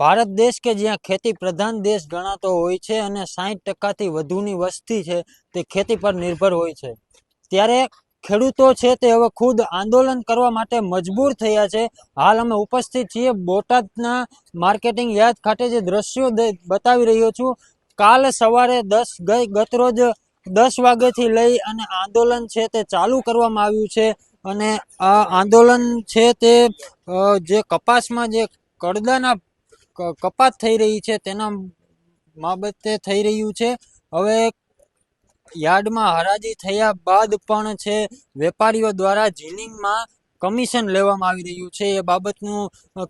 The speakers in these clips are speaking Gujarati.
ભારત દેશ કે જ્યાં ખેતી પ્રધાન દેશ ગણાતો હોય છે અને સાહીઠ ટકાથી વધુની વસ્તી છે તે ખેતી પર નિર્ભર હોય છે. ત્યારે ખેડૂતો છે તે હવે ખુદ આંદોલન કરવા માટે મજબૂર થયા છે. હાલ અમે ઉપસ્થિત છીએ બોટાદના માર્કેટિંગ યાદ ખાતે જે દ્રશ્યો બતાવી રહ્યો છું. કાલ સવારે દસ ગઈ ગતરોજ દસ વાગ્યાથી લઈ અને આંદોલન છે તે ચાલુ કરવામાં આવ્યું છે અને આ આંદોલન છે તે જે કપાસમાં જે કડદાના કપાત થઈ રહી છે, તેના બાબતે થઈ રહ્યું છે. હવે યાર્ડમાં હરાજી થયા બાદ પણ છે, વેપારીઓ દ્વારા જીનિંગમાં કમિશન લેવામાં આવી રહ્યું છે. એ બાબતનું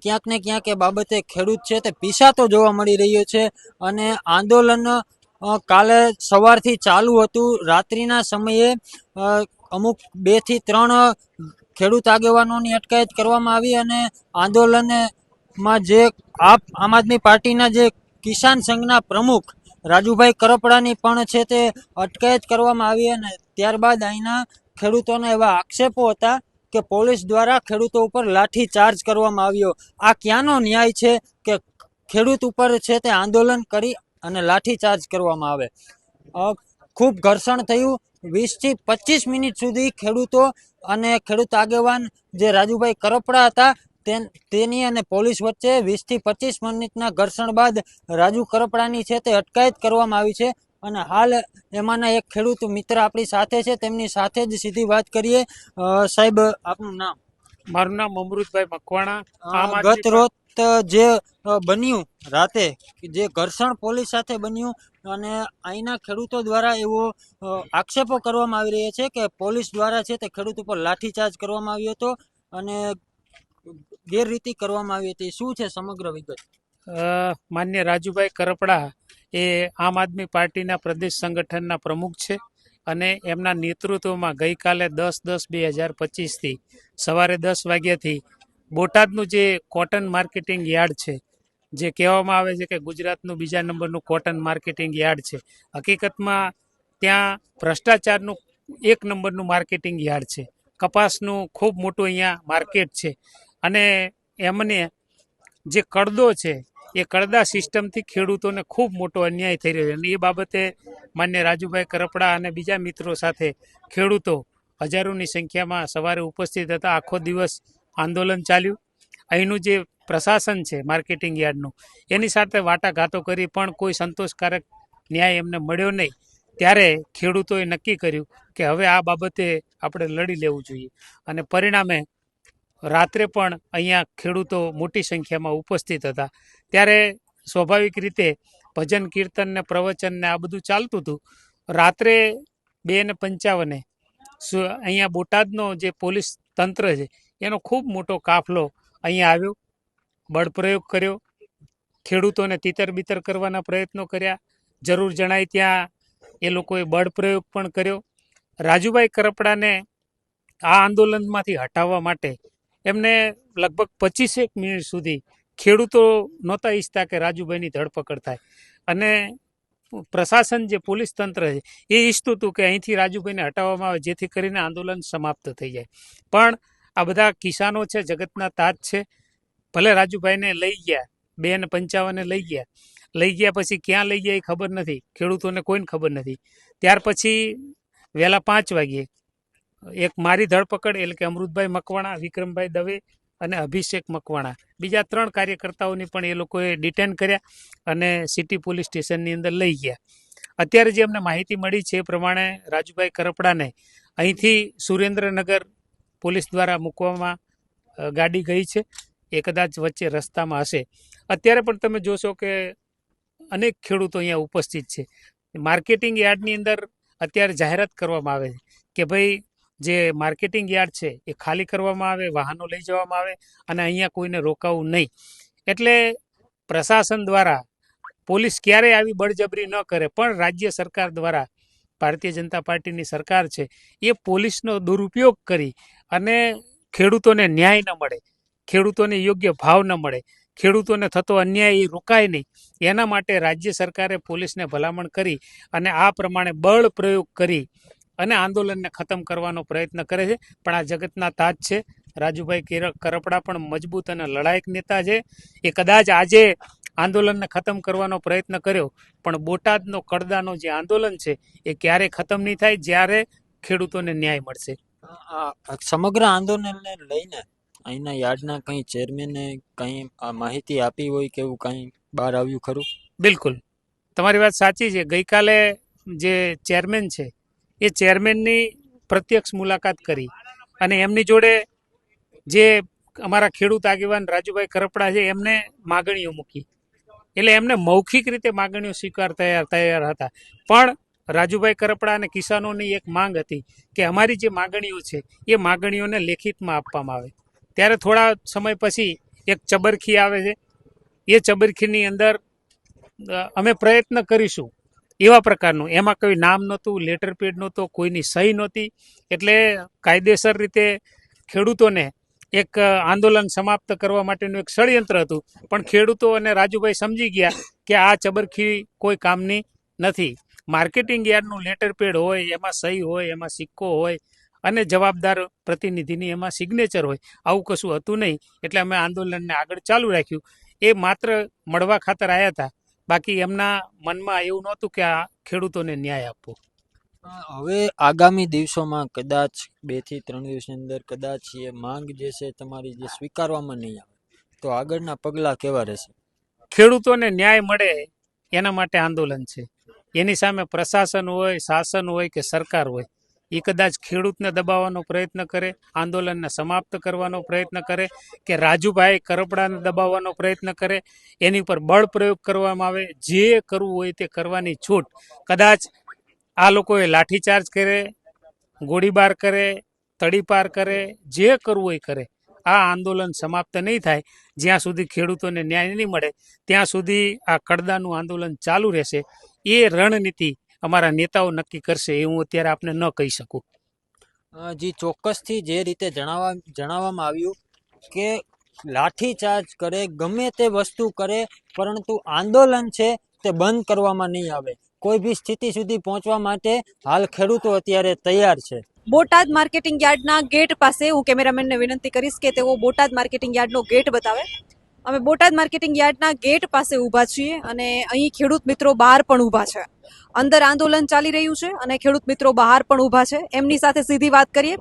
ક્યાંક ને ક્યાંક એ બાબતે ખેડૂત છે તે પીસાતો જોવા મળી રહ્યો છે અને આંદોલન કાલે સવારથી ચાલુ હતું. રાત્રિના સમયે અમુક બેથી ત્રણ ખેડૂત આગેવાનોની અટકાયત કરવામાં આવી અને આંદોલનમાં જે આપ આમ આદમી પાર્ટીના જે કિસાન સંઘના પ્રમુખ રાજુભાઈ કરપડાની પણ છે તે અટકાયત કરવામાં આવી અને ત્યારબાદ અહીંના ખેડૂતોના એવા આક્ષેપો હતા કે પોલીસ દ્વારા ખેડૂતો ઉપર લાઠી ચાર્જ કરવામાં આવ્યો. આ ક્યાંનો ન્યાય છે કે ખેડૂત ઉપર છે તે આંદોલન કરી અને લાઠી ચાર્જ કરવામાં આવે? ખૂબ ઘર્ષણ થયું. વીસથી પચીસ મિનિટ સુધી ખેડૂતો અને ખેડૂત આગેવાન જે રાજુભાઈ કરપડા હતા તેન- અને પોલીસ વચ્ચે વીસથી પચીસ મિનિટના ઘર્ષણ બાદ રાજુ કરપડાની છે તે અટકાયત કરવામાં આવી છે અને હાલ એમાંના એક ખેડૂત મિત્ર આપણી સાથે છે તેમની સાથે જ સીધી વાત કરીએ. સાહેબ આપનું નામ? મારું નામ અમૃતભાઈ મકવાણા. ગત રોજ જે બન્યું રાતે જે ઘર્ષણ પોલીસ સાથે બન્યું અને અહીંના ખેડૂતો દ્વારા એવો આક્ષેપો કરવામાં આવી રહ્યા છે કે પોલીસ દ્વારા છે તે ખેડૂત ઉપર લાઠીચાર્જ કરવામાં આવ્યો હતો અને ગેરરીતિ કરવામાં આવી હતી. શું છે સમગ્ર વિગત? માન્ય રાજુભાઈ કરપડા એ આમ આદમી પાર્ટીના પ્રદેશ સંગઠનના પ્રમુખ છે અને એમના નેતૃત્વમાં ગઈકાલે દસ દસ બે હજાર પચીસથી સવારે દસ વાગ્યાથી બોટાદનું જે કોટન માર્કેટિંગ યાર્ડ છે, જે કહેવામાં આવે છે કે ગુજરાતનું બીજા નંબરનું કોટન માર્કેટિંગ યાર્ડ છે, હકીકતમાં ત્યાં ભ્રષ્ટાચારનું એક નંબરનું માર્કેટિંગ યાર્ડ છે. કપાસનું ખૂબ મોટું અહીંયા માર્કેટ છે. અને એમને જે કડદો છે, એ કડદા સિસ્ટમથી ખેડૂતોને ખૂબ મોટો અન્યાય થઈ રહ્યો છે. અને એ બાબતે માન્ય રાજુભાઈ કરપડા અને બીજા મિત્રો સાથે ખેડૂતો હજારોની સંખ્યામાં સવારે ઉપસ્થિત હતા. આખો દિવસ આંદોલન ચાલ્યું. અહીંનું જે પ્રશાસન છે, માર્કેટિંગ યાર્ડનું, એની સાથે વાટાઘાતો કરી પણ કોઈ સંતોષકારક ન્યાય એમને મળ્યો નહીં. ત્યારે ખેડૂતોએ નક્કી કર્યું કે હવે આ બાબતે આપણે લડી લેવું જોઈએ. અને પરિણામે રાત્રે પણ અહીંયા ખેડૂતો મોટી સંખ્યામાં ઉપસ્થિત હતા. ત્યારે સ્વાભાવિક રીતે ભજન, કીર્તન ને પ્રવચન ને આ બધું ચાલતું હતું. રાત્રે બે ને પંચાવને અહીંયા બોટાદનો જે પોલીસ તંત્ર છે, એનો ખૂબ મોટો કાફલો અહીંયા આવ્યો. બળપ્રયોગ કર્યો. ખેડૂતોને તિતર બિતર કરવાના પ્રયત્નો કર્યા. જરૂર જણાય ત્યાં એ લોકોએ બળપ્રયોગ પણ કર્યો. રાજુભાઈ કરપડાને આ આંદોલનમાંથી હટાવવા માટે એમને લગભગ પચીસેક મિનિટ સુધી ખેડૂતો નહોતા ઈચ્છતા કે રાજુભાઈની ધરપકડ થાય. અને પ્રશાસન જે પોલીસ તંત્ર છે, એ ઈચ્છતું હતું કે અહીંથી રાજુભાઈને હટાવવામાં આવે, જેથી કરીને આંદોલન સમાપ્ત થઈ જાય. પણ આ બધા કિસાનો છે, જગતના તાજ છે. ભલે રાજુભાઈને લઈ ગયા બે ને પંચાવને લઈ ગયા લઈ ગયા પછી ક્યાં લઈ ગયા એ ખબર નથી, ખેડૂતોને કોઈને ખબર નથી. ત્યાર પછી વહેલા પાંચ વાગ્યે એક મારી ધરપકડ એટલે કે અમૃતભાઈ મકવાણા, વિક્રમભાઈ દવે અને અભિષેક મકવાણા. બીજા ત્રણ કાર્યકર્તાઓની પણ એ લોકોએ ડિટેન કર્યા અને સિટી પોલીસ સ્ટેશનની અંદર લઈ ગયા. અત્યારે જે અમને માહિતી મળી છે એ પ્રમાણે રાજુભાઈ કરપડાને અહીંથી સુરેન્દ્રનગર પોલીસ દ્વારા મૂકવામાં ગાડી ગઈ છે. એ કદાચ વચ્ચે રસ્તામાં હશે. અત્યારે પણ તમે જોશો કે અનેક ખેડૂતો અહીંયા ઉપસ્થિત છે. માર્કેટિંગ યાર્ડની અંદર અત્યારે જાહેરાત કરવામાં આવે છે કે ભાઈ જે માર્કેટિંગ યાર્ડ છે એ ખાલી કરવામાં આવે, વાહનો લઈ જવામાં આવે અને અહીંયા કોઈને રોકાવું નહીં. એટલે પ્રશાસન દ્વારા પોલીસ ક્યારેય આવી બળજબરી ન કરે, પણ રાજ્ય સરકાર દ્વારા, ભારતીય જનતા પાર્ટીની સરકાર છે, એ પોલીસનો દુરુપયોગ કરી અને ખેડૂતોને ન્યાય ન મળે, ખેડૂતોને યોગ્ય ભાવ ન મળે, ખેડૂતોને થતો અન્યાય એ રોકાય નહીં. એના માટે રાજ્ય સરકારે પોલીસને ભલામણ કરી અને આ પ્રમાણે બળ પ્રયોગ કરી અને આંદોલનને ખતમ કરવાનો પ્રયત્ન કરે છે. પણ આ જગતના તાજ છે. રાજુભાઈ કેર- કરપડા પણ મજબૂત અને લડાયક નેતા છે. એ કદાચ આજે આંદોલનને ખતમ કરવાનો પ્રયત્ન કર્યો પણ બોટાદનો કડદાનો જે આંદોલન છે એ ક્યારે ખતમ નહીં થાય? જ્યારે ખેડૂતોને ન્યાય મળશે. આ સમગ્ર આંદોલનને લઈને અહીંના યાર્ડના કંઈ ચેરમેને કંઈ માહિતી આપી હોય કે એવું કંઈ બહાર આવ્યું ખરું? બિલકુલ. તમારી વાત સાચી છે. ગઈકાલે જે ચેરમેન છે એ ચેરમેનની પ્રત્યક્ષ મુલાકાત કરી. અને એમની જોડે જે અમારા ખેડૂત આગેવાન રાજુભાઈ કરપડા છે, એમને માગણીઓ મૂકી. એટલે એમને મૌખિક રીતે માગણીઓ સ્વીકાર તૈયાર તૈયાર હતા. પણ રાજુભાઈ કરપડા અને કિસાનોની એક માંગ હતી કે અમારી જે માગણીઓ છે, એ માગણીઓને લેખિતમાં આપવામાં આવે. ત્યારે થોડા સમય પછી એક ચબરખી આવે છે. એ ચબરખીની અંદર અમે પ્રયત્ન કરીશું એવા પ્રકારનું. એમાં કોઈ નામ નહોતું લેટર પેડ નહોતો, કોઈની સહી નહોતી. એટલે કાયદેસર રીતે ખેડૂતોને એક આંદોલન સમાપ્ત કરવા માટેનું એક ષડયંત્ર હતું. પણ ખેડૂતો અને રાજુભાઈ સમજી ગયા કે આ ચબરખી કોઈ કામની નથી. માર્કેટિંગ યાર્ડનું લેટર પેડ હોય, એમાં સહી હોય, એમાં સિક્કો હોય અને જવાબદાર પ્રતિનિધિની એમાં સિગ્નેચર હોય. આવું કશું હતું નહીં. એટલે અમે આંદોલનને આગળ ચાલુ રાખ્યું. એ માત્ર મળવા ખાતર આવ્યા હતા. બાકી એમના મનમાં એવું નહોતું કે આ ખેડૂતોને ન્યાય આપવો. હવે આગામી દિવસોમાં કદાચ બેથી ત્રણ દિવસની અંદર કદાચ એ માંગ જે છે તમારી જે સ્વીકારવામાં નહીં આવે તો આગળના પગલાં કેવા રહેશે? ખેડૂતોને ન્યાય મળે એના માટે આંદોલન છે. એની સામે પ્રશાસન હોય શાસન હોય કે સરકાર હોય. એ કદાચ ખેડૂતને દબાવવાનો પ્રયત્ન કરે, આંદોલનને સમાપ્ત કરવાનો પ્રયત્ન કરે કે રાજુભાઈ કરપડાને દબાવવાનો પ્રયત્ન કરે, એની પર બળ પ્રયોગ કરવામાં આવે, જે કરવું હોય તે કરવાની છૂટ. કદાચ આ લોકોએ લાઠીચાર્જ કરે, ગોળીબાર કરે, તડીપાર કરે, જે કરવું હોય કરે. આ આંદોલન સમાપ્ત નહીં થાય. જ્યાં સુધી ખેડૂતોને ન્યાય નહીં મળે, ત્યાં સુધી આ કડદાનું આંદોલન ચાલુ રહેશે. એ રણનીતિ અમારા નેતાઓ નક્કી કરશે એ હું અત્યારે આપને ન કહી શકું. જી ચોક્કસથી જે રીતે જણાવવા જણાવવામાં આવ્યું કે લાઠીચાર્જ કરે ગમે તે વસ્તુ કરે પરંતુ આંદોલન છે તે બંધ કરવામાં નહીં આવે. કોઈ બી સ્થિતિ સુધી પહોંચવા માટે હાલ ખેડૂતો અત્યારે તૈયાર છે. બોટાદ માર્કેટિંગ યાર્ડના ગેટ પાસે હું કેમેરામેનને વિનંતી કરીશ કે તેઓ બોટાદ માર્કેટિંગ યાર્ડનો ગેટ બતાવે. અમે બોટાદ માર્કેટિંગ યાર્ડના ગેટ પાસે ઊભા છીએ અને અહીં ખેડૂત મિત્રો બહાર પણ ઊભા છે. અંદર આંદોલન ચાલી રહ્યું છે અને ખેડૂત મિત્રો બહાર પણ ઊભા છે. એમની સાથે સીધી વાત કરીએ.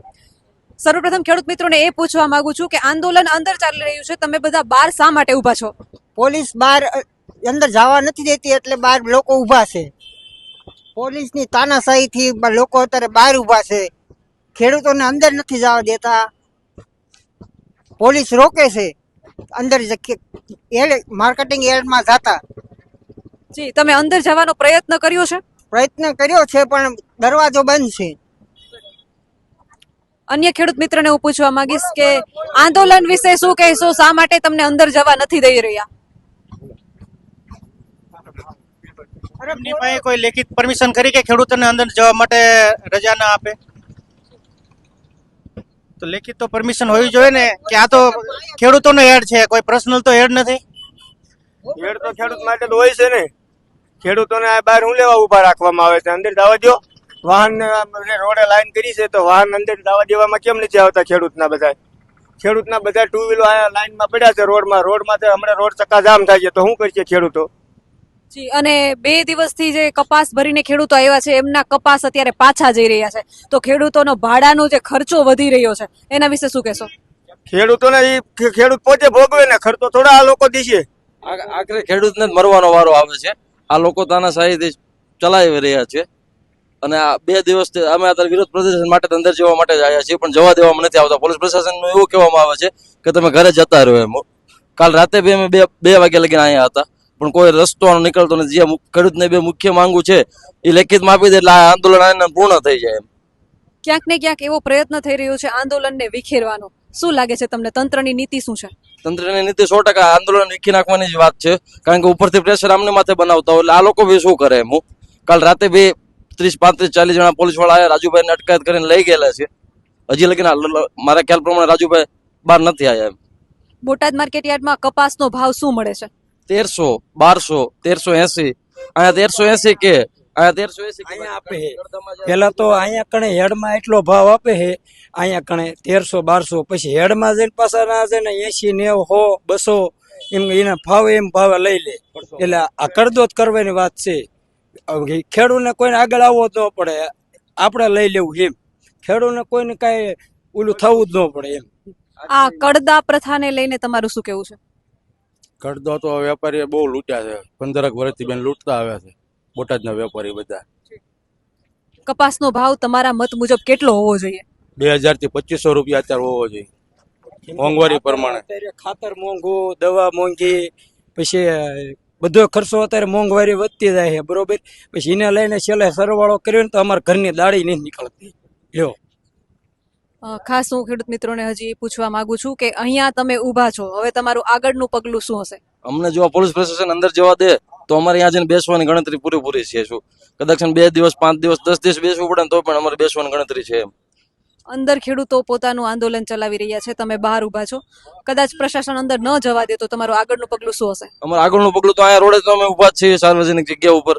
સર્વપ્રથમ ખેડૂત મિત્રોને એ પૂછવા માંગુ છું કે આંદોલન અંદર ચાલી રહ્યું છે. તમે બધા બહાર શા માટે ઊભા છો? પોલીસ બહાર અંદર જવા નથી દેતી એટલે બહાર લોકો ઊભા છે. પોલીસની તાનાશાહીથી લોકો અત્યારે બહાર ઊભા છે. ખેડૂતોને અંદર નથી જવા દેતા. પોલીસ રોકે છે. અંદર એડ માર્કેટિંગ યાર્ડમાં જતા. જી તમે અંદર જવાનો પ્રયત્ન કર્યો છે? પ્રયત્ન કર્યો છે પણ દરવાજો બંધ છે. અન્ય ખેડૂત મિત્રને હું પૂછવા માંગીશ કે આંદોલન વિશે શું કહેશો? શા માટે તમને અંદર જવા નથી દઈ રહ્યા? કોઈ લેખિત પરમિશન કરી કે ખેડૂતોને અંદર જવા માટે રજા ના આપે? તો લેખિત તો પરમિશન હોવી જોઈએ ને, કે આ તો ખેડૂતોનો એડ છે, કોઈ પર્સનલ તો એડ નથી? એડ તો ખેડૂત માટે તો હોય છે ને. ખેડૂતોને આ બહાર હું લેવા ઊભા રાખવામાં આવે છે? અંદર દાવા દો વાહન રોડે લાઈન કરી છે, તો વાહન અંદર દાવા દેવામાં કેમ નથી આવતા ખેડૂતના બધા ખેડૂતના બધા ટુ વ્હીલો આ લાઈનમાં પડ્યા છે રોડમાં. રોડમાં તો હમણાં રોડ ચક્કા જામ થાય છે. તો શું કરશે ખેડૂતો? જી અને બે દિવસથી જે કપાસ ભરીને ખેડૂતો આવ્યા છે એમના કપાસ અત્યારે પાછા જઈ રહ્યા છે. તો ખેડૂતોનો ભાડાનો જે ખર્ચો વધી રહ્યો છે એના વિશે શું કહેશો? ખેડૂતોને એ ખેડૂત પોતે ભોગવે ને ખર્ચો થોડા આ લોકો દીશે. આખરે ખેડૂતને જ મરવાનો વારો આવે છે. આ લોકો તાનાશાહીથી ચલાવી રહ્યા છે. અને આ બે દિવસ અમે અત્યારે વિરોધ પ્રદર્શન માટે અંદર જવા માટે જ આવ્યા છીએ પણ જવા દેવામાં નથી આવતા. પોલીસ પ્રશાસનનું એવું કહેવામાં આવે છે કે તમે ઘરે જતા રહો એમ. કાલ રાતે બી અમે બે બે વાગ્યા લગીને અહીંયા હતા. પણ કોઈ રસ્તો નીકળતો નથી જે ખેડૂતને બે મુખ્ય માંગુ છે એ લેખિતમાં આપી દે એટલે આ આંદોલન આને પૂર્ણ થઈ જાય ક્યાંક ને ક્યાંક એવો પ્રયત્ન થઈ રહ્યો છે આંદોલનને વિખેરવાનો. શું લાગે છે તમને? તંત્રની નીતિ શું છે? તંત્રની નીતિ સો ટકા આંદોલન વિખી નાખવાની જ વાત છે કારણ કે ઉપરથી પ્રેશર આમને માથે બનાવતા હોય એટલે આ લોકો બી શું કરે એમ કાલ રાતે બે ત્રીસ પાંત્રીસ ચાલીસ જણા પોલીસવાળા આવ્યા રાજુભાઈને અટકાયત કરીને લઈ ગયેલા છે. હજી લગીને મારા ખ્યાલ પ્રમાણે રાજુભાઈ બહાર નથી આવ્યા એમ. બોટાદ માર્કેટ યાર્ડમાં કપાસનો ભાવ શું મળે છે? તેરસો બારસો તેરસો એસી. અહીંયા તેરસો એસી કે અહીંયા તેરસો એસી અહીંયા આપે છે. પેલા તો અહીંયા કણે હેડમાં એટલો ભાવ આપે છે. અહીંયા કણે તેરસો બારસો પછી હેડમાં જઈને પાછા ના છે ને એસી નેવ હો બસો એમ એના ભાવ એમ ભાવે લઈ લે. એટલે આ કરદોત કરવાની વાત છે. ખેડૂતને કોઈને આગળ આવવો જ ન પડે. આપણે લઈ લેવું એમ. ખેડૂતને કોઈને કાંઈ ઓલું થવું જ ન પડે એમ. આ કડદા પ્રથાને લઈને તમારું શું કેવું છે? કરદો તો વેપારીએ બહુ લૂંટ્યા છે. પંદરક વર્ષથી બેન લૂંટતા આવ્યા છે. બોટાદના વેપારી બધા. કપાસનો ભાવ તમારા મત મુજબ કેટલો હોવો જોઈએ? બે હજારથી પચીસો રૂપિયા અત્યારે હોવો જોઈએ. મોંઘવારી પ્રમાણે. ખાતર મોંઘું દવા મોંઘી પછી બધો ખર્ચો અત્યારે મોંઘવારી વધતી જાય છે બરોબર? પછી એને લઈને છેલ્લે સરવાળો કર્યો ને તો અમારા ઘરની દાળી નહીં નીકળતી. લ્યો. ખાસ હું ખેડૂત મિત્રોને હજી પૂછવા માંગુ છું કે અહીંયા તમે ઊભા છો. હવે તમારું આગળનું પગલું શું હશે? અમને જો પોલીસ પ્રશાસન અંદર જવા દે તો અમારે અહીંયા જઈને બેસવાની ગણતરી પૂરેપૂરી છે શું? કદાચ બે દિવસ પાંચ દિવસ દસ દિવસ બેસવું પડે ને તો પણ અમારે બેસવાની ગણતરી છે એમ. અંદર ખેડૂતો પોતાનું આંદોલન ચલાવી રહ્યા છે તમે બહાર ઊભા છો. કદાચ પ્રશાસન અંદર ન જવા દે તો તમારું આગળનું પગલું શું હશે? અમારું આગળનું પગલું તો અહીંયા રોડે તો અમે ઊભા છીએ સાર્વજનિક જગ્યા ઉપર.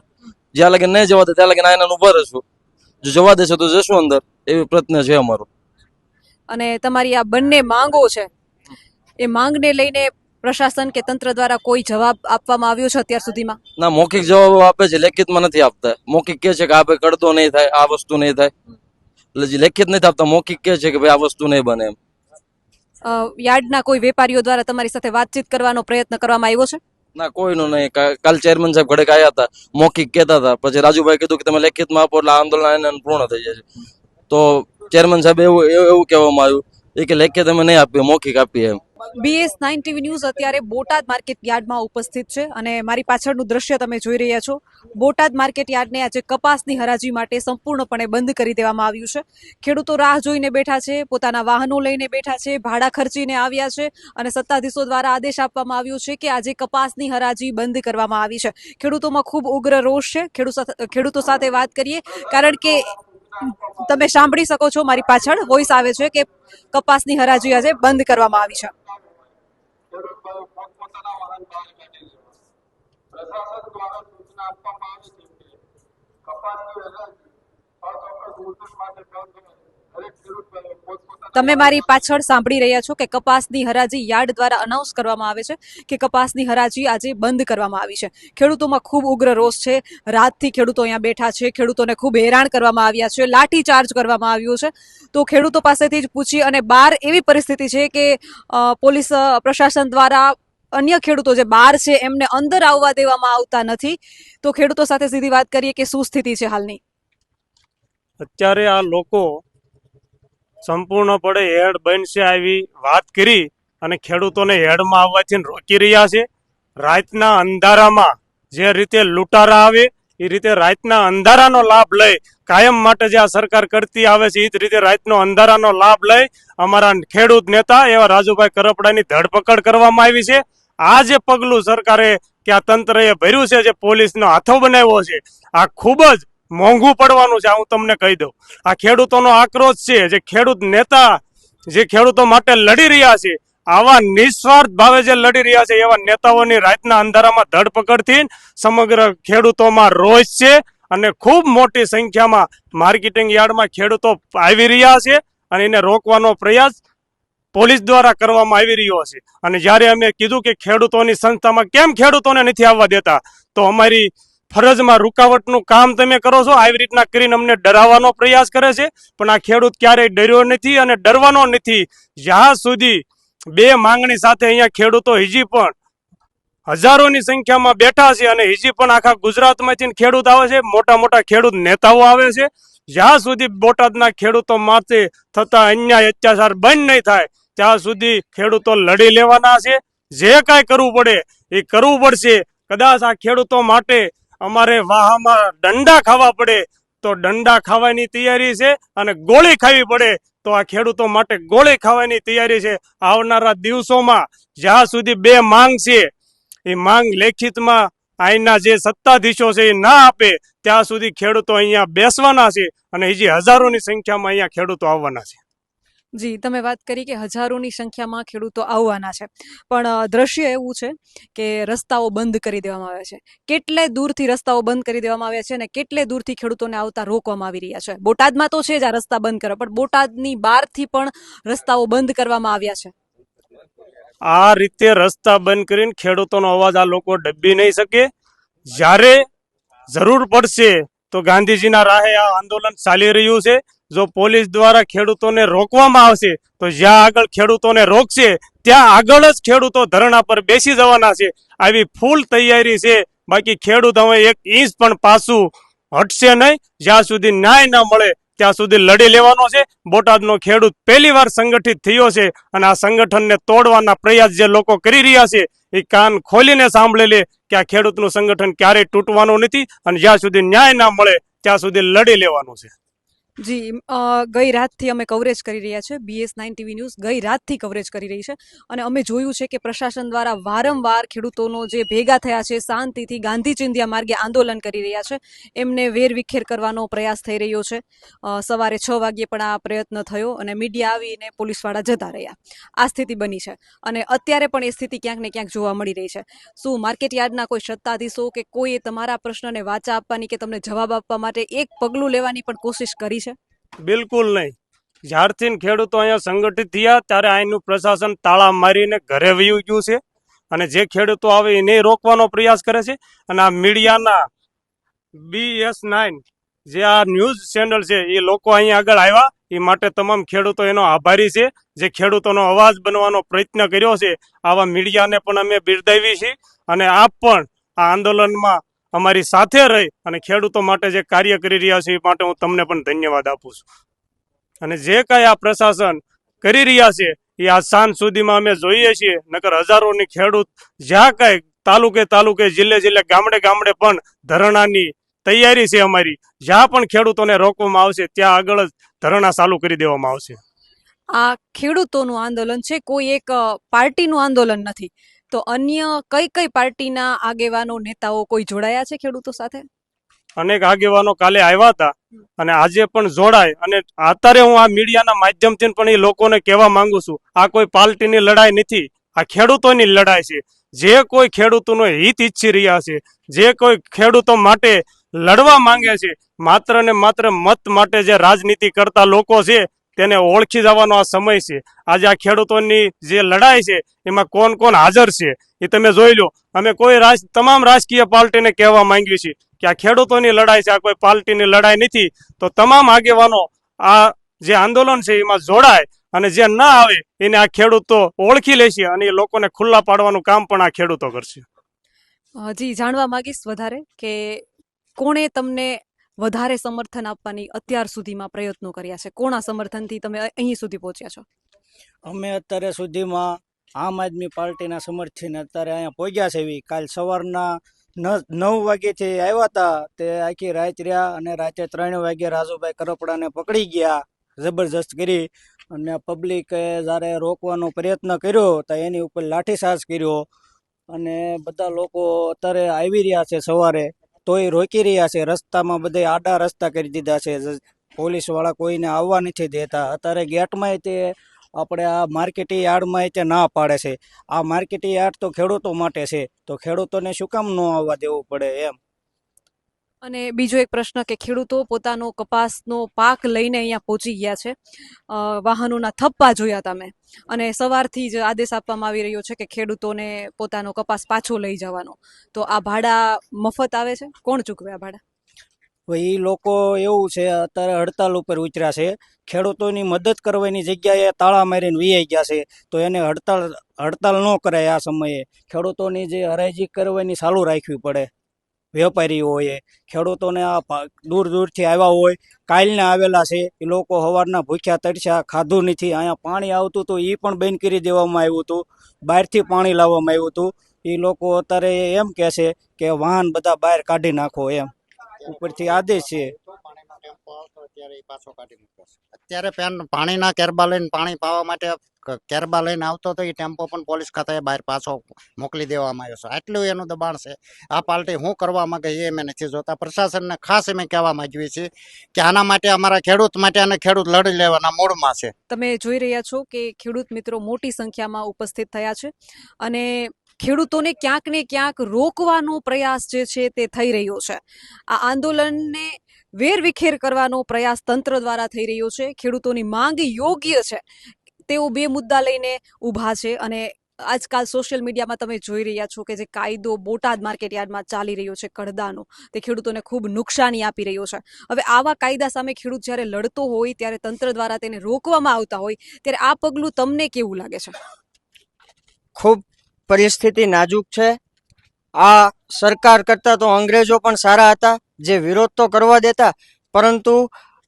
જ્યાં લગી નહીં જવા દે ત્યાં લગી આયના ઊભા રહીશું. જો જવા દેશે તો જશું અંદર એવી પ્રયત્ન છે અમારો. અને તમારી આ બંને માંગો છે એ માંગને લઈને પ્રશાસન કે તંત્ર દ્વારા કોઈ જવાબ આપવામાં આવ્યો છે અત્યાર સુધીમાં? ના મૌખિક જવાબો આપે છે લેખિતમાં નથી આપતા. મૌખિક કે છે કે આ કરતો નહીં થાય આ વસ્તુ નહીં થાય. એટલે જે લેખિત નથી આપતા મૌખિક કે છે કે ભાઈ આ વસ્તુ નહીં બને એમ. યાર્ડના કોઈ વેપારીઓ દ્વારા તમારી સાથે વાતચીત કરવાનો પ્રયત્ન કરવામાં આવ્યો છે? ના કોઈનું નહીં. કાલ ચેરમેન સાહેબ ઘડે આવ્યા હતા મૌખિક કહેતા હતા. પછી રાજુભાઈ કીધું કે તમે લેખિતમાં આપો એટલે આંદોલન પૂર્ણ થઈ જશે તો ચેરમેન સાહેબ એવું એવું કહેવામાં આવ્યું. એ કે લેખિત અમે નહીં આપીએ, મૌખિક આપીએ એમ. બીએસ નાઇન ટીવી ન્યૂઝ અત્યારે બોટાદ માર્કેટ યાર્ડમાં ઉપસ્થિત છે અને મારી પાછળનું દ્રશ્ય તમે જોઈ રહ્યા છો. બોટાદ માર્કેટ યાર્ડને આજે કપાસની હરાજી માટે સંપૂર્ણપણે બંધ કરી દેવામાં આવ્યું છે. ખેડૂતો રાહ જોઈને બેઠા છે, પોતાના વાહનો લઈને બેઠા છે, ભાડા ખર્ચીને આવ્યા છે અને સત્તાધીશો દ્વારા આદેશ આપવામાં આવ્યો છે કે આજે કપાસની હરાજી બંધ કરવામાં આવી છે. ખેડૂતોમાં ખૂબ ઉગ્ર રોષ છે. ખેડૂતો સાથે વાત કરીએ, કારણ કે તમે સાંભળી શકો છો, મારી પાછળ વોઇસ આવે છે કે કપાસની હરાજી આજે બંધ કરવામાં આવી છે. તમે મારી પાછળ સાંભળી રહ્યા છો કે કપાસની હરાજી યાર્ડ દ્વારા અનાઉન્સ કરવામાં આવે છે કે કપાસની હરાજી આજે બંધ કરવામાં આવી છે. ખેડૂતોમાં ખૂબ ઉગ્ર રોષ છે. રાતથી ખેડૂતો અહીંયા બેઠા છે. ખેડૂતોને ખૂબ હેરાન કરવામાં આવ્યા છે. લાઠી ચાર્જ કરવામાં આવ્યો છે. તો ખેડૂતો પાસેથી જ પૂછી અને બહાર એવી પરિસ્થિતિ છે કે પોલીસ પ્રશાસન દ્વારા અન્ય ખેડૂતો જે બહાર છે એમને અંદર આવવા દેવામાં આવતા નથી. તો ખેડૂતો સાથે સીધી વાત કરીએ કે શું સ્થિતિ છે હાલની? અત્યારે આ લોકો સંપૂર્ણપણે હેડ બનશે આવી વાત કરી અને ખેડૂતોને હેડમાં આવવાથી રોકી રહ્યા છે. રાતના અંધારામાં જે રીતે લૂંટારા આવે, એ રીતે રાતના અંધારાનો લાભ લઈ કાયમ માટે જે આ સરકાર કરતી આવે છે, એ જ રીતે રાતનો અંધારાનો લાભ લઈ અમારા ખેડૂત નેતા એવા રાજુભાઈ કરપડાની ધરપકડ કરવામાં આવી છે. આ જે પગલું સરકારે કે આ તંત્રએ ભર્યું છે, જે પોલીસનો હાથો બનાવ્યો છે, આ ખૂબ જ મોંઘું પડવાનું છે હું તમને કહી દઉં. આ ખેડૂતોનો આક્રોશ છે, જે ખેડૂત નેતા, જે ખેડૂતો માટે લડી રહ્યા છે, આવા નિસ્વાર્થ ભાવે જે લડી રહ્યા છે, એવા નેતાઓની રાતના અંધારામાં ધરપકડથી સમગ્ર ખેડૂતોમાં રોષ છે અને ખૂબ મોટી સંખ્યામાં માર્કેટિંગ યાર્ડમાં ખેડૂતો આવી રહ્યા છે અને એને રોકવાનો પ્રયાસ પોલીસ દ્વારા કરવામાં આવી રહ્યો છે. અને જ્યારે અમે કીધું કે ખેડૂતોની સંસ્થામાં કેમ ખેડૂતોને નથી આવવા દેતા, તો અમારી ફરજમાં રૂકાવટનું કામ તમે કરો છો, આવી રીતના કરીને અમને ડરાવવાનો પ્રયાસ કરે છે. પણ આ ખેડૂત ક્યારેય ડર્યો નથી અને ડરવાનો નથી. જ્યાં સુધી બે માંગણી સાથે અહીંયા ખેડૂતો હજી પણ હજારોની સંખ્યામાં બેઠા છે અને હજી પણ આખા ગુજરાતમાંથી ખેડૂત આવે છે, મોટા મોટા ખેડૂત નેતાઓ આવે છે, જ્યાં સુધી બોટાદના ખેડૂતો માટે થતા અન્યાય, અત્યાચાર બંધ નહીં થાય, ત્યાં સુધી ખેડૂતો લડી લેવાના છે. જે કાંઈ કરવું પડે એ કરવું પડશે. કદાચ આ ખેડૂતો માટે અમારે વાહામાં દંડા ખાવા પડે, તો દંડા ખાવાની તૈયારી છે અને ગોળી ખાવી પડે, તો આ ખેડૂતો માટે ગોળી ખાવાની તૈયારી છે. આવનારા દિવસોમાં જ્યાં સુધી બે માંગ છે, એ માંગ લેખિતમાં અહીંના જે સત્તાધીશો છે એ ના આપે, ત્યાં સુધી ખેડૂતો અહીંયા બેસવાના છે અને હજી હજારોની સંખ્યામાં અહીંયા ખેડૂતો આવવાના છે. જી, તમે વાત કરી કે હજારોની સંખ્યામાં ખેડૂતો આવવાના છે. પણ દ્રશ્ય એવું છે કે રસ્તાઓ બંધ કરી દેવામાં આવ્યા છે. કેટલે દૂરથી રસ્તાઓ બંધ કરી દેવામાં આવ્યા છે અને કેટલે દૂરથી ખેડૂતોને આવતા રોકવામાં આવી રહ્યા છે? બોટાદમાં તો છે જ આ રસ્તા બંધ કરો પણ બોટાદની બહારથી પણ રસ્તાઓ બંધ કરવામાં આવ્યા છે. આ રીતે રસ્તા બંધ કરીને ખેડૂતોનો અવાજ આ લોકો ડબ્બી નહીં શકે. જ્યારે જરૂર પડશે તો ગાંધીજીના રાહે આ આંદોલન ચાલી રહ્યું છે. જો પોલીસ દ્વારા ખેડૂતોને રોકવામાં આવશે, તો જ્યાં આગળ ખેડૂતોને રોકશે, ત્યાં આગળ જ ખેડૂતો ધરણા પર બેસી જવાના છે. આવી ફૂલ તૈયારી છે. બાકી ખેડૂત હવે એક ઇંચ પણ પાછું હટશે નહીં. જ્યાં સુધી ન્યાય ના મળે ત્યાં સુધી લડી લેવાનો છે. બોટાદનો ખેડૂત પહેલી વાર સંગઠિત થયો છે અને આ સંગઠનને તોડવાના પ્રયાસ જે લોકો કરી રહ્યા છે એ કાન ખોલીને સાંભળી લે કે આ ખેડૂતનું સંગઠન ક્યારેય તૂટવાનું નથી અને જ્યાં સુધી ન્યાય ના મળે, ત્યાં સુધી લડી લેવાનું છે. જી ગઈ રાતથી અમે કવરેજ કરી રહ્યા છે. બીએસ નાઇન ટીવી ન્યૂઝ ગઈ રાતથી કવરેજ કરી રહી છે. અને અમે જોયું છે કે પ્રશાસન દ્વારા વારંવાર ખેડૂતોનો જે ભેગા થયા છે, શાંતિથી ગાંધી ચિંધ્યા માર્ગે આંદોલન કરી રહ્યા છે, એમને વેરવિખેર કરવાનો પ્રયાસ થઈ રહ્યો છે. સવારે છ વાગ્યે પણ આ પ્રયત્ન થયો અને મીડિયા આવીને પોલીસવાળા જતા રહ્યા. આ સ્થિતિ બની છે. અને અત્યારે પણ એ સ્થિતિ ક્યાંક ને ક્યાંક જોવા મળી રહી છે. શું માર્કેટ યાર્ડના કોઈ સત્તાધીશો કે કોઈએ તમારા પ્રશ્નને વાચા આપવાની કે તમને જવાબ આપવા માટે એક પગલું લેવાની પણ કોશિશ કરી છે? બિલકુલ નહીં. જ્યારથી ખેડૂતો અહીંયા સંગઠિત થયા, ત્યારે અહીંનું પ્રશાસન તાળા મારીને ઘરે વયું ગયું છે. અને જે ખેડૂતો આવે એને રોકવાનો પ્રયાસ કરે છે. અને આ મીડિયાના બી એસ નાઇન જે આ ન્યૂઝ ચેનલ છે, એ લોકો અહીંયા આગળ આવ્યા. એ માટે તમામ ખેડૂતો એનો આભારી છે. જે ખેડૂતોનો અવાજ બનવાનો પ્રયત્ન કર્યો છે, આવા મીડિયાને પણ અમે બિરદાવી છીએ. અને આપ પણ આ આંદોલનમાં અમારી સાથે રહી અને ખેડૂતો માટે જે કાર્ય કરી રહ્યા છે એ માટે હું તમને પણ ધન્યવાદ આપું છું. અને જે કાંઈ આ પ્રશાસન કરી રહ્યા છે, એ આ સાંજ સુધીમાં અમે જોઈએ છીએ, નકર હજારોની ખેડૂત જ્યાં કાંઈ તાલુકે તાલુકે, જિલ્લે જિલ્લે, ગામડે ગામડે પણ ધરણાની તૈયારી છે અમારી. જ્યાં પણ ખેડૂતોને રોકવામાં આવશે, ત્યાં આગળ જ ધરણા ચાલુ કરી દેવામાં આવશે. આ ખેડૂતોનું આંદોલન છે, કોઈ એક પાર્ટીનું આંદોલન નથી. તો અન્ય કઈ કઈ પાર્ટીના આગેવાનો નેતાઓ કોઈ જોડાયા છે ખેડૂતો સાથે? અનેક આગેવાનો કાલે આવ્યા હતા અને આજે પણ જોડાય અને અત્યારે હું આ મીડિયાના માધ્યમથી પણ એ લોકોને કહેવા માંગુ છું આ કોઈ પાર્ટીની લડાઈ નથી આ ખેડૂતોની લડાઈ છે. જે કોઈ ખેડૂતોનો હિત ઈચ્છી રહ્યા છે જે કોઈ ખેડૂતો માટે લડવા માંગે છે માત્ર ને માત્ર મત માટે જે રાજનીતિ કરતા લોકો છે તેને ઓળખી જવાનો આ સમય છે. આજે આ ખેડૂતોની જે લડાઈ છે, એમાં કોણ કોણ હાજર છે, એ તમે જોઈ લો. અમે કોઈ રાજ, તમામ રાજકીય પાર્ટીને કહેવા માંગીએ છીએ કે આ ખેડૂતોની લડાઈ છે, આ કોઈ પાર્ટીની લડાઈ નથી. તો તમામ આગેવાનો આ જે આંદોલન છે, એમાં જોડાય અને જે ના આવે, એને આ ખેડૂતો ઓળખી લેશે અને એ લોકોને ખુલ્લા પાડવાનું કામ પણ આ ખેડૂતો કરશે. હજી જાણવા માંગીશ વધારે કે કોણે તમને વધારે સમર્થન આપવાની અત્યાર સુધીમાં પ્રયત્નો કર્યા છે. કોના સમર્થનથી તમે અહીં સુધી પહોંચ્યા છો? અમે અત્યારે સુધીમાં આમ આદમી પાર્ટીના સમર્થન અત્યારે અહીંયા પહોંચ્યા છે એવી. કાલ સવારના નવ વાગ્યાથી આવ્યા હતા. તે આખી રાત રહ્યા અને રાતે ત્રણ વાગે રાજુભાઈ કરપડાને પકડી ગયા, જબરજસ્ત કરી અને પબ્લિકે જ્યારે રોકવાનો પ્રયત્ન કર્યો તો એની ઉપર લાઠીચાર્જ કર્યો અને બધા લોકો અત્યારે આવી રહ્યા છે સવારે. તોય રોકી રહ્યા છે. રસ્તામાં બધે આડા રસ્તા કરી દીધા છે. પોલીસવાળા કોઈને આવવા નથી દેતા. અત્યારે ગેટમાં તે આપણે આ માર્કેટિંગ યાર્ડમાં તે ના પાડે છે. આ માર્કેટિંગ યાર્ડ તો ખેડૂતો માટે છે. તો ખેડૂતોને શું કામ ન આવવા દેવું પડે એમ? અને બીજો એક પ્રશ્ન કે ખેડૂતો પોતાનો કપાસનો પાક લઈને અહીંયા પહોંચી ગયા છે. વાહનોના થપ્પા જોયા તમે. અને સવારથી જ આદેશ આપવામાં આવી રહ્યો છે કે ખેડૂતોને પોતાનો કપાસ પાછો લઈ જવાનો. તો આ ભાડા મફત આવે છે? કોણ ચૂકવે આ ભાડા? એ લોકો એવું છે, અત્યારે હડતાલ ઉપર ઉતર્યા છે. ખેડૂતોની મદદ કરવાની જગ્યાએ તાળા મારીને વીઆઈ ગયા છે. તો એને હડતાલ હડતાલ ન કરાય આ સમયે. ખેડૂતોની જે હરાજી કરવાની ચાલુ રાખવી પડે. વેપારીઓએ ખેડૂતોને આ દૂર દૂરથી આવ્યા હોય કાલના આવેલા છે, એ લોકો સવારના ભૂખ્યા, તરસ્યા, ખાધું નથી, અહીંયા પાણી આવતું હતું એ પણ બંધ કરી દેવામાં આવ્યું હતું, બહારથી પાણી લાવવામાં આવ્યું હતું એ લોકો અત્યારે એમ કહે છે કે વાહન બધા બહાર કાઢી નાખો એમ. ઉપરથી આદેશ છે. અત્યારે પેન પાણીના કેરબા લઈને પાણી પાવા માટે કેરબા લઈને આવતો હતો એ ટેમ્પો પણ પોલીસ ખાતાએ બહાર પાછો મોકલી દેવામાં આવ્યો છે. આટલું એનું દબાણ છે. આ પાર્ટી શું કરવા માંગે એ અમે નથી જોતા. પ્રશાસનને ખાસ અમે કહેવા માંગીએ છીએ કે આના માટે અમારા ખેડૂત માટે અને ખેડૂત લડી લેવાના મૂડમાં છે. તમે જોઈ રહ્યા છો કે ખેડૂત મિત્રો મોટી સંખ્યામાં ઉપસ્થિત થયા છે અને ખેડૂતોને ક્યાંક ને ક્યાંક રોકવાનો પ્રયાસ જે છે તે થઈ રહ્યો છે. આ આંદોલનને વેરવિખેર કરવાનો પ્રયાસ તંત્ર દ્વારા થઈ રહ્યો છે. ખેડૂતોની માંગ યોગ્ય છે. તેઓ બે મુદ્દા લઈને ઊભા છે અને આજકાલ સોશિયલ મીડિયામાં તમે જોઈ રહ્યા છો કે જે કાયદો બોટાદ માર્કેટ યાર્ડમાં ચાલી રહ્યો છે કડદાનો, તે ખેડૂતોને ખૂબ નુકસાની આપી રહ્યો છે. હવે આવા કાયદા સામે ખેડૂત જ્યારે લડતો હોય, ત્યારે તંત્ર દ્વારા તેને રોકવામાં આવતા હોય, ત્યારે આ પગલું તમને કેવું લાગે છે? ખૂબ પરિસ્થિતિ નાજુક છે. આ સરકાર કરતા તો અંગ્રેજો પણ સારા હતા. જે વિરોધ તો કરવા દેતા, પરંતુ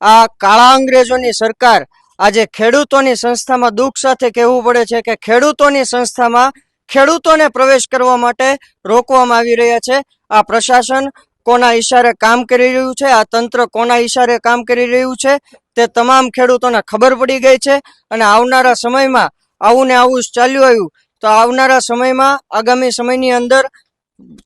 આ કાળા અંગ્રેજોની સરકાર આજે ખેડૂતોની સંસ્થામાં દુઃખ સાથે કહેવું પડે છે કે ખેડૂતોની સંસ્થામાં ખેડૂતોને પ્રવેશ કરવા માટે રોકવામાં આવી રહ્યા છે. આ પ્રશાસન કોના ઈશારે કામ કરી રહ્યું છે? આ તંત્ર કોના ઈશારે કામ કરી રહ્યું છે? તે તમામ ખેડૂતોને ખબર પડી ગઈ છે અને આવનારા સમયમાં આવું ને આવું ચાલ્યું આવ્યું. તો આવનારા સમયમાં આગામી સમયની અંદર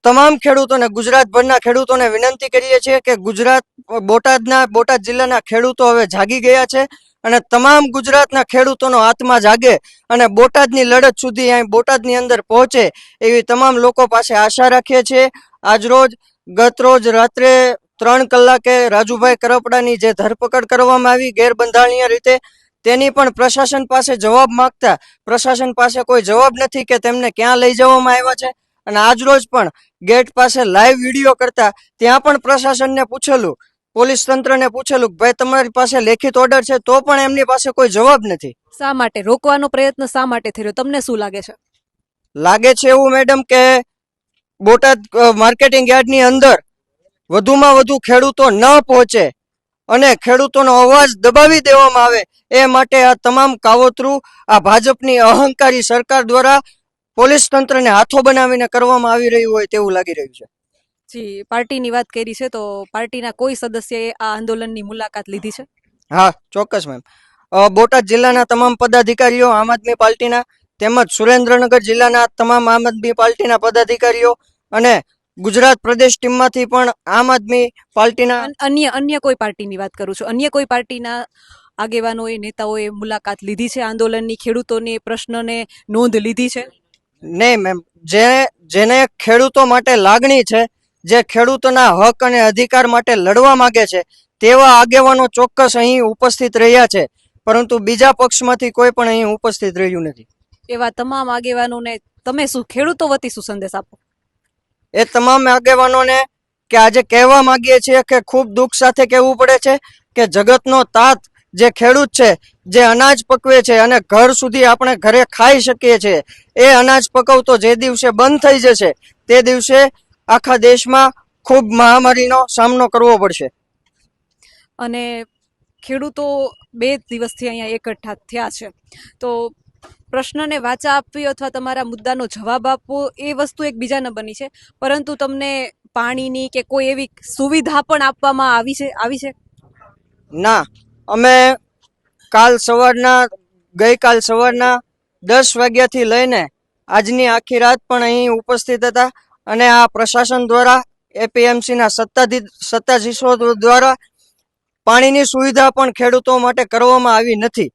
તમામ ખેડૂતોને, ગુજરાતભરના ખેડૂતોને વિનંતી કરીએ છીએ કે ગુજરાત, બોટાદના, બોટાદ જિલ્લાના ખેડૂતો હવે જાગી ગયા છે અને તમામ ગુજરાતના ખેડૂતોનો આત્મા જાગે અને બોટાદની લડત સુધી અહીં બોટાદની અંદર પહોંચે એવી તમામ લોકો પાસે આશા રાખીએ છીએ. આજરોજ ગત રોજ રાત્રે ત્રણ કલાકે રાજુભાઈ કરપડાની જે ધરપકડ કરવામાં આવી ગેરબંધારણીય રીતે, તેની પણ પ્રશાસન પાસે જવાબ માંગતા, પ્રશાસન પાસે કોઈ જવાબ નથી કે તેમને ક્યાં લઈ જવામાં આવ્યા છે. અને આજરોજ પણ ગેટ પાસે લાઈવ વીડિયો કરતા ત્યાં પણ પ્રશાસનને પૂછેલું પોલીસ તંત્રને પૂછેલું કે ભાઈ તમારી પાસે લેખિત ઓર્ડર છે તો પણ એમની પાસે કોઈ જવાબ નથી. શા માટે? રોકવાનો પ્રયત્ન શા માટે થઈ રહ્યો તમને શું લાગે છે? લાગે છે એવું મેડમ કે બોટાદ માર્કેટિંગ યાર્ડની અંદર વધુમાં વધુ ખેડૂતો ન પહોંચે અને ખેડૂતોનો અવાજ દબાવી દેવામાં આવે એ માટે આ તમામ કાવતરું આ ભાજપની અહંકારી સરકાર દ્વારા પોલીસ તંત્રને હાથો બનાવીને કરવામાં આવી રહ્યું હોય તેવું લાગી રહ્યું છે. જી પાર્ટીની વાત કરી છે તો પાર્ટીના કોઈ સદસ્યએ આ આંદોલનની મુલાકાત લીધી છે? હા ચોક્કસ મેમ. બોટાદ જિલ્લાના તમામ પદાધિકારીઓ આમ આદમી પાર્ટીના તેમજ સુરેન્દ્રનગર જિલ્લાના તમામ આમ આદમી પાર્ટીના પદાધિકારીઓ અને ગુજરાત પ્રદેશ ટીમમાંથી પણ આમ આદમી પાર્ટીના અન્ય અન્ય કોઈ પાર્ટીની વાત કરું છું. અન્ય કોઈ પાર્ટીના આગેવાનોએ નેતાઓએ મુલાકાત લીધી છે આંદોલનની ખેડૂતોની પ્રશ્નને નોંધ લીધી છે? નહીં મેમ જે જેને ખેડૂતો માટે લાગણી છે જે ખેડૂતોના હક અને અધિકાર માટે લડવા માગે છે તેવા આગેવાનો ચોક્કસ અહીં ઉપસ્થિત રહ્યા છે પરંતુ બીજા પક્ષમાંથી કોઈ પણ અહીં ઉપસ્થિત રહ્યું નથી. એવા તમામ આગેવાનોને તમે શું ખેડૂતો વતી શું સંદેશ આપો? એ તમામ આગેવાનોને કે આજે કહેવા માંગીએ છીએ કે ખૂબ દુઃખ સાથે કહેવું પડે છે કે જગતનો તાત જે ખેડૂત છે જે અનાજ પકવે છે અને ઘર સુધી આપણે ઘરે ખાઈ શકીએ છીએ એ અનાજ પકવતો જે દિવસે બંધ થઈ જશે તે દિવસે આખા દેશમાં ખૂબ મહામારીનો સામનો કરવો પડશે. અને ખેડૂતો બે દિવસથી અહીંયા એકઠા થયા છે. તો પ્રશ્નને વાચા આપવી અથવા તમારા મુદ્દાનો જવાબ આપવો એ વસ્તુ એકબીજાને બની છે. પરંતુ તમને પાણીની કે કોઈ એવી સુવિધા પણ આપવામાં આવી છે આવી છે? ના. અમે કાલ સવારના ગઈકાલ સવારના દસ વાગ્યાથી લઈને આજની આખી રાત પણ અહીં ઉપસ્થિત હતા અને આ પ્રશાસન દ્વારા એપીએમસીના સત્તાધી સત્તાધીશો દ્વારા પાણીની સુવિધા પણ ખેડૂતો માટે કરવામાં આવી નથી.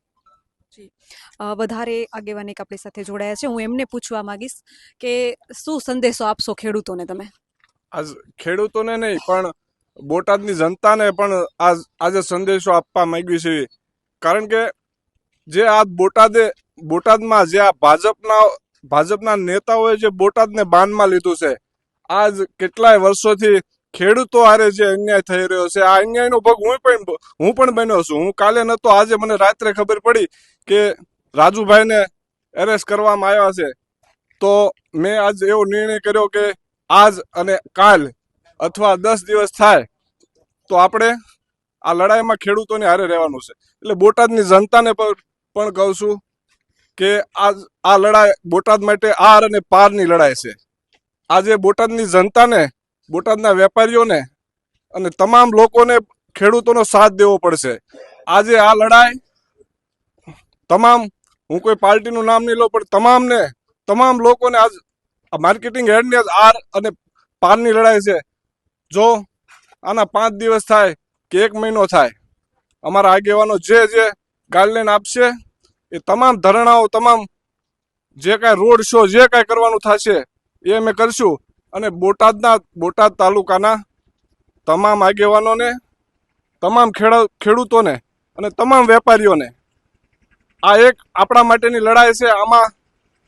વધારે આગેવાન એક આપણી સાથે જોડાયા છે. હું એમને પૂછવા માંગીશ કે શું સંદેશો આપશો ખેડૂતોને તમે? આજ ખેડૂતોને નહીં પણ બોટાદની જનતાને પણ આજ, આજે સંદેશો આપવા માંગ્યું છે. કારણ કે જે આ બોટાદે, બોટાદમાં જે આ ભાજપના ભાજપના નેતાઓએ જે બોટાદને બાનમાં લીધું છે, આજ કેટલાય વર્ષોથી ખેડૂતો હારે જે અન્યાય થઈ રહ્યો છે, આ અન્યાયનો ભોગ હું પણ હું પણ બન્યો છું. હું કાલે નતો આજે મને રાત્રે ખબર પડી કે રાજુભાઈને એરેસ્ટ કરવામાં આવ્યા છે. તો મેં આજ એવો નિર્ણય કર્યો કે આજ અને કાલ અથવા દસ દિવસ થાય, તો આપણે આ લડાઈમાં ખેડૂતોને હારે રહેવાનું છે. એટલે બોટાદની જનતાને પણ કહું છું કે આ આ લડાઈ બોટાદ માટે આર અને પારની લડાઈ છે. આજે બોટાદની જનતાને, બોટાદના વેપારીઓને અને તમામ લોકોને ખેડૂતોનો સાથ દેવો પડશે. આજે આ લડાઈ તમામ, હું કોઈ પાર્ટીનું નામ નહીં લઉં, પણ તમામને, તમામ લોકોને આજ માર્કેટિંગ હેડની આજ આર અને પારની લડાઈ છે. જો આના પાંચ દિવસ થાય કે એક મહિનો થાય, અમારા આગેવાનો જે જે ગાઈડલાઈન આપશે, એ તમામ ધરણાઓ, તમામ જે કાંઈ રોડ શો જે કાંઈ કરવાનું થશે, એ અમે કરશું. અને બોટાદના, બોટાદ તાલુકાના તમામ આગેવાનોને, તમામ ખેડા, ખેડૂતોને અને તમામ વેપારીઓને, આ એક આપણા માટેની લડાઈ છે. આમાં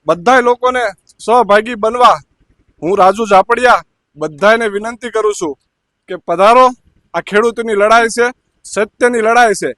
બધા લોકોને સહભાગી બનવા હું રાજુ ઝાપડિયા બધાને વિનંતી કરું છું કે પધારો. આ ખેડૂતની લડાઈ છે સત્યની લડાઈ છે.